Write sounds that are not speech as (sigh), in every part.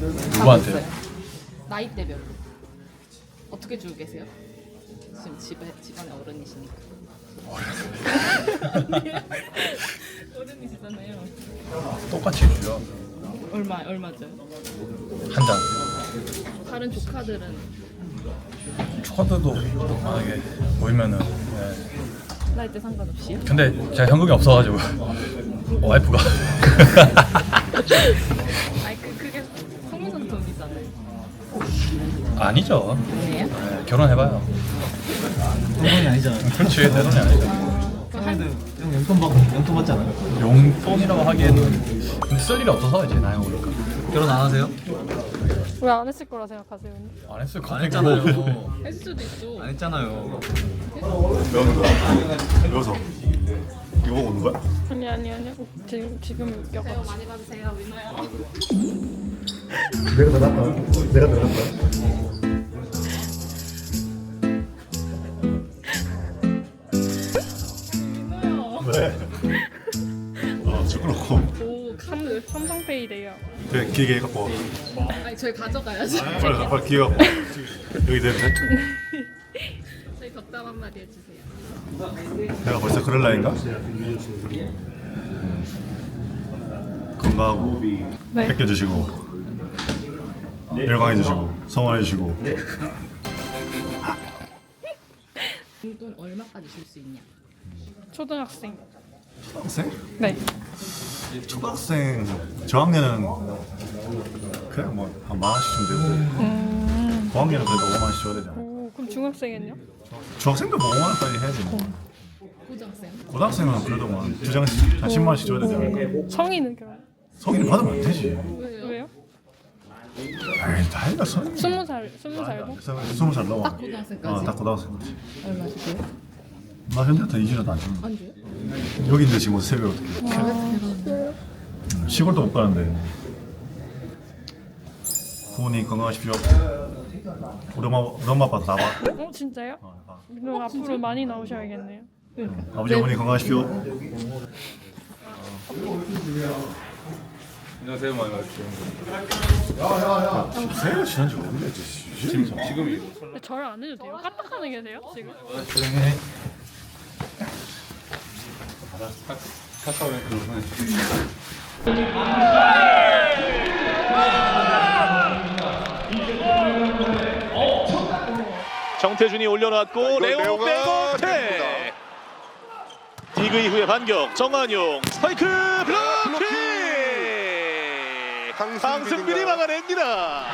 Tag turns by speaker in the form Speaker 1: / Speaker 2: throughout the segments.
Speaker 1: 누구한테?
Speaker 2: 있어요. 나이대별로. 어떻게 주고 계세요? 지금 집에 집안에 어른이시니까. 어른. 어른이시잖아요.
Speaker 1: 똑같이 줘요.
Speaker 2: 얼마 얼마죠?
Speaker 1: 한 장.
Speaker 2: 다른 조카들은
Speaker 1: 초카들도 만약에 모이면은 예.
Speaker 2: 나이대 상관없이요?
Speaker 1: 근데 제가 현금이 없어가지고 와이프가 (laughs)
Speaker 2: 아니 그 그게 성민선 돈이잖아요.
Speaker 1: 아니죠. 예, 결혼해봐요.
Speaker 3: 돈이 아니잖아요.
Speaker 1: 그렇지 내 돈이 아니죠.
Speaker 3: 그래도 형 용돈 받고 용돈 않아요?
Speaker 1: 용돈이라고 하기에는 근데 쓸 일이 없어서 이제 나이 오니까
Speaker 3: 결혼 안 하세요?
Speaker 4: 왜 안 했을 거라 생각하세요?
Speaker 1: 안 했을 거
Speaker 3: 안 했잖아요.
Speaker 2: 했을 수도 있죠.
Speaker 3: 안 했잖아요.
Speaker 5: 여기서 이거 오는 거야?
Speaker 4: 아니 아니 아니 지금 지금 웃겨가지고
Speaker 2: 복 많이 받으세요, 민호야.
Speaker 5: 내가 더 낫다 내가 더 낫다
Speaker 2: 민호야.
Speaker 5: 왜? 어 시끄럽고
Speaker 2: 오
Speaker 4: 삼,
Speaker 2: 카드.
Speaker 4: 삼성페이 돼요.
Speaker 5: 그래 길게 갖고 와.
Speaker 2: 아니 저희 가져가야지.
Speaker 5: 빨리 빨리 길게 갖고 와. 여기 내 대-
Speaker 2: 저희 덕담 한마디 해주세요.
Speaker 5: 내가 벌써 그럴 나이인가? 건강하고
Speaker 4: 네.
Speaker 5: 뺏겨주시고 열광해주시고 성원해주시고
Speaker 2: 용돈 얼마까지 줄 수 있냐?
Speaker 4: 초등학생.
Speaker 5: 초등학생?
Speaker 4: 네.
Speaker 5: 초등학생 저학년은 그냥 뭐한 만 원씩 주면 되고
Speaker 4: 음.
Speaker 5: 고학년은 그래도 5만 원씩 줘야 되잖아
Speaker 4: 중학생은요?
Speaker 5: 중학생도 뭐 5만 원까지 해야지 뭐
Speaker 2: 고등학생.
Speaker 5: 고등학생은 그래도 뭐두 장씩 한 10만 원씩 줘야 되지 않을까
Speaker 4: 성인은 그럼
Speaker 5: 성인 받으면 안 되지
Speaker 2: 왜요?
Speaker 4: 왜요?
Speaker 5: 에이 다행이다 성인
Speaker 4: 스무 살 스무 살고?
Speaker 5: 스무 살 넘어
Speaker 2: 딱 고등학생까지?
Speaker 5: 어딱 고등학생
Speaker 2: 얼마 주세요?
Speaker 5: 나 현대한테 이주라도 안 주는
Speaker 2: 안 줘요?
Speaker 5: 여기인데 지금 어디서 세배 어떻게 시골도 못 가는데 부모님 건강하십시오 우리 엄마 우리 엄마 아빠 다 봐.
Speaker 4: 어 진짜요?
Speaker 5: 어, 봐.
Speaker 4: 그럼 앞으로 많이 나오셔야겠네요.
Speaker 5: 아버지 어머니 건강하십시오
Speaker 1: 안녕하세요 많이 와주세요.
Speaker 5: 새해가 지난지 오래됐지 지금 지금
Speaker 4: 근데 절 안 해도 돼요? 까딱하는 계세요 지금?
Speaker 1: 카카오에 글로 보내주세요.
Speaker 6: 정태준이 올려놨고 레오 백어택! 디그 이후의 반격 정한용 스파이크 블로킹! 강승빈이 막아냅니다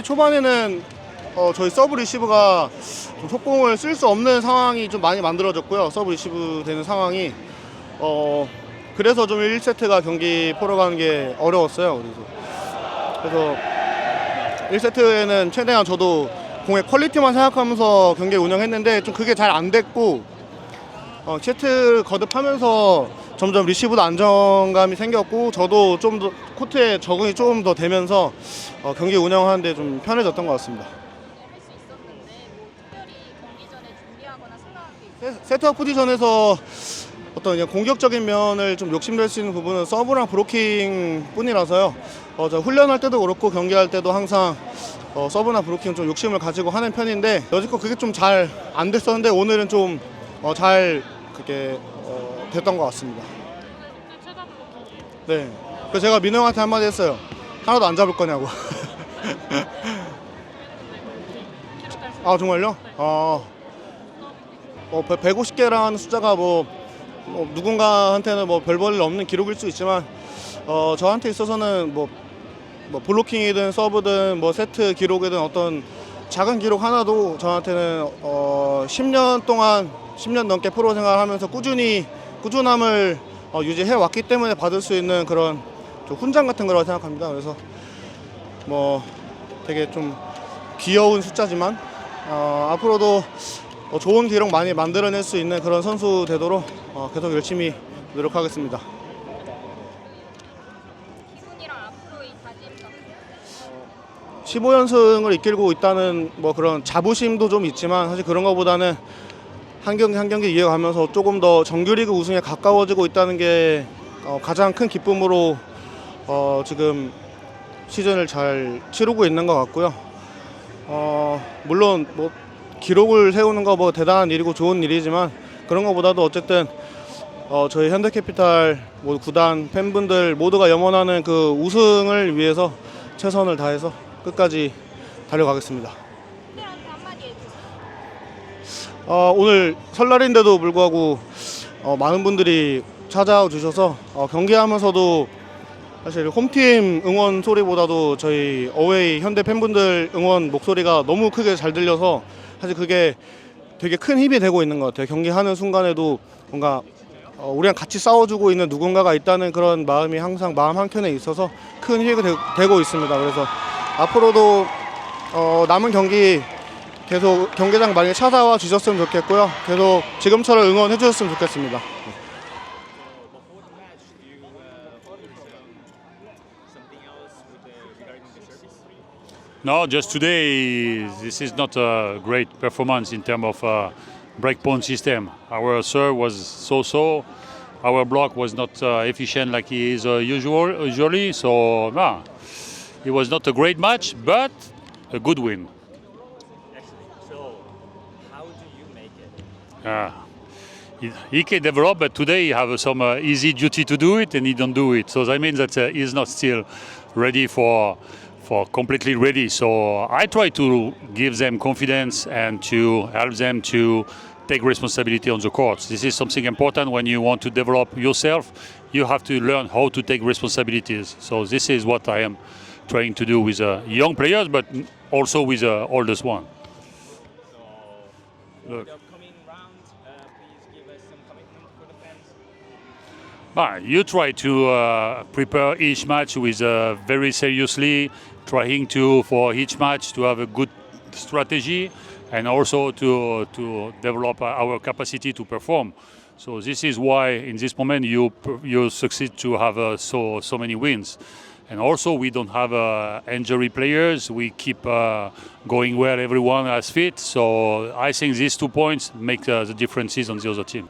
Speaker 7: 경기 초반에는 어, 저희 서브 리시브가 좀 속공을 쓸 수 없는 상황이 좀 많이 만들어졌고요. 서브 리시브 되는 상황이 어, 그래서 좀 1세트가 경기 풀어가는 게 어려웠어요. 그래서 그래서 1세트에는 최대한 저도 공의 퀄리티만 생각하면서 경기 운영했는데 좀 그게 잘 안 됐고 어, 세트 거듭하면서 점점 리시브도 안정감이 생겼고 저도 좀 더 코트에 적응이 조금 더 되면서 어, 경기 운영하는데 좀 편해졌던 것 같습니다. 세- 세트업 포지션에서 어떤 그냥 공격적인 면을 좀 욕심낼 수 있는 부분은 서브랑 브로킹 뿐이라서요. 어, 저 훈련할 때도 그렇고 경기할 때도 항상 어, 서브나 브로킹 좀 욕심을 가지고 하는 편인데 여지껏 그게 좀 잘 안 됐었는데 오늘은 좀잘 그게 어, 됐던 것 같습니다. 네. 그래서 제가 민호 형한테 한마디 했어요. 하나도 안 잡을 거냐고. (laughs) 아 정말요? 아, 어, 150개라는 숫자가 뭐, 뭐 누군가한테는 뭐 별볼일 없는 기록일 수 있지만 어, 저한테 있어서는 뭐, 뭐 블로킹이든 서브든 뭐 세트 기록이든 어떤 작은 기록 하나도 저한테는 어, 10년 동안 10년 넘게 프로 생활하면서 꾸준히 꾸준함을 어, 유지해 왔기 때문에 받을 수 있는 그런 좀 훈장 같은 거라고 생각합니다. 그래서 뭐 되게 좀 귀여운 숫자지만 어, 앞으로도 어, 좋은 기록 많이 만들어낼 수 있는 그런 선수 되도록 어, 계속 열심히 노력하겠습니다.
Speaker 8: 기분이랑 앞으로의 다짐
Speaker 7: 15연승을 이끌고 있다는 뭐 그런 자부심도 좀 있지만 사실 그런 것보다는 한 경기 한 경기 이어가면서 조금 더 정규리그 우승에 가까워지고 있다는 게 어, 가장 큰 기쁨으로 어, 지금 시즌을 잘 치르고 있는 것 같고요. 어, 물론 뭐 기록을 세우는 거 뭐 대단한 일이고 좋은 일이지만 그런 것보다도 어쨌든 어, 저희 현대캐피탈 뭐 구단 팬분들 모두가 염원하는 그 우승을 위해서 최선을 다해서 끝까지 달려가겠습니다. 어, 오늘 설날인데도 불구하고 어, 많은 분들이 찾아와 주셔서 어, 경기하면서도 사실 홈팀 응원 소리보다도 저희 어웨이 현대 팬분들 응원 목소리가 너무 크게 잘 들려서 사실 그게 되게 큰 힘이 되고 있는 것 같아요. 경기하는 순간에도 뭔가 어, 우리랑 같이 싸워주고 있는 누군가가 있다는 그런 마음이 항상 마음 한켠에 있어서 큰 힘이 되, 되고 있습니다. 그래서 앞으로도 어, 남은 경기 계속 경기장 많이 찾아와 주셨으면 좋겠고요. 계속 지금처럼 응원해 주셨으면 좋겠습니다.
Speaker 9: No, just today, this is not a great performance in terms of uh, breakpoint system. Our serve was so-so. Our block was not uh, efficient like he is uh, usual, usually. So, nah, it was not a great match, but a good win. Uh, he, can develop, but today he have some uh, easy duty to do it, and he don't do it. So that means that uh, he's not still ready for for completely ready. So I try to give them confidence and to help them to take responsibility on the courts. This is something important when you want to develop yourself. You have to learn how to take responsibilities. So this is what I am trying to do with uh, young players, but also with the oldest one. Look.
Speaker 6: The upcoming round, uh, please give us some commitment for the fans.
Speaker 9: Ah, you try to uh, prepare each match with uh, very seriously, trying to for each match to have a good strategy, and also to to develop our capacity to perform. So this is why in this moment you you succeed to have uh, so so many wins. And also we don't have uh, injury players. We keep uh, going well. Everyone has fit. So I think these two points make uh, the differences on the other team.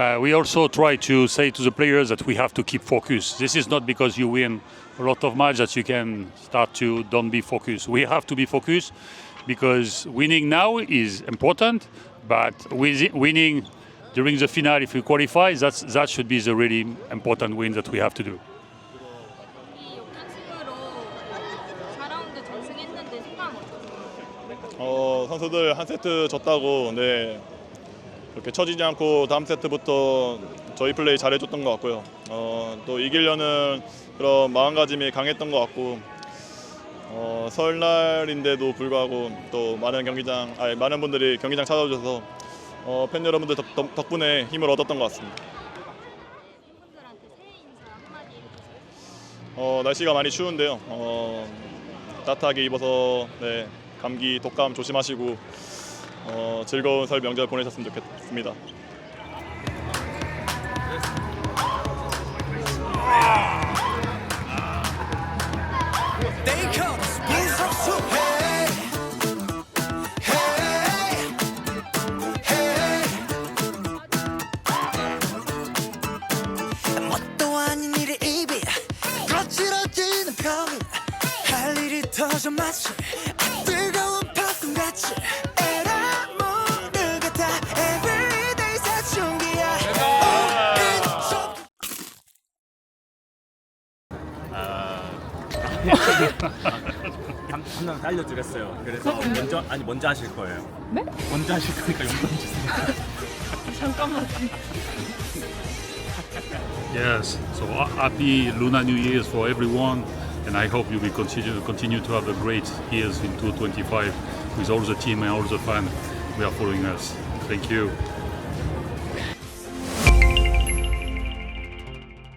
Speaker 9: Uh, we also try to say to the players that we have to keep focus. This is not because you win a lot of matches that you can start to don't be focused. We have to be focused because winning now is important, but with winning during the final, if we qualify, that's, that should be the really important win that we have to do.
Speaker 8: 이 역전승으로 4라운드 전승했는데 소감 어떠세요?
Speaker 10: 어, 선수들 한 세트 졌다고 네 그렇게 처지지 않고 다음 세트부터 저희 플레이 잘해줬던 것 같고요. 어, 또 이기려는 그런 마음가짐이 강했던 것 같고 어, 설날인데도 불구하고 또 많은 경기장, 아니, 많은 분들이 경기장 찾아오셔서 어, 팬 여러분들 덕, 덕- 덕분에 힘을 얻었던 것 같습니다. 어, 날씨가 많이 추운데요. 어, 따뜻하게 입어서 네, 감기, 독감 조심하시고 어, 즐거운 설 명절 보내셨으면 좋겠습니다.
Speaker 11: 마치 뜨거운 팝콘같이
Speaker 6: 한명 알려드렸어요. 그래서 먼저 아니 먼저 하실 거예요.
Speaker 4: 네?
Speaker 6: 먼저 하실 거니까 용돈 주세요. (laughs)
Speaker 4: 잠깐만.
Speaker 9: Yes. So uh, happy Lunar New Year's for everyone, and I hope you will continue continue to have a great years in 2025 with all the team and all the fans who are following us. Thank you.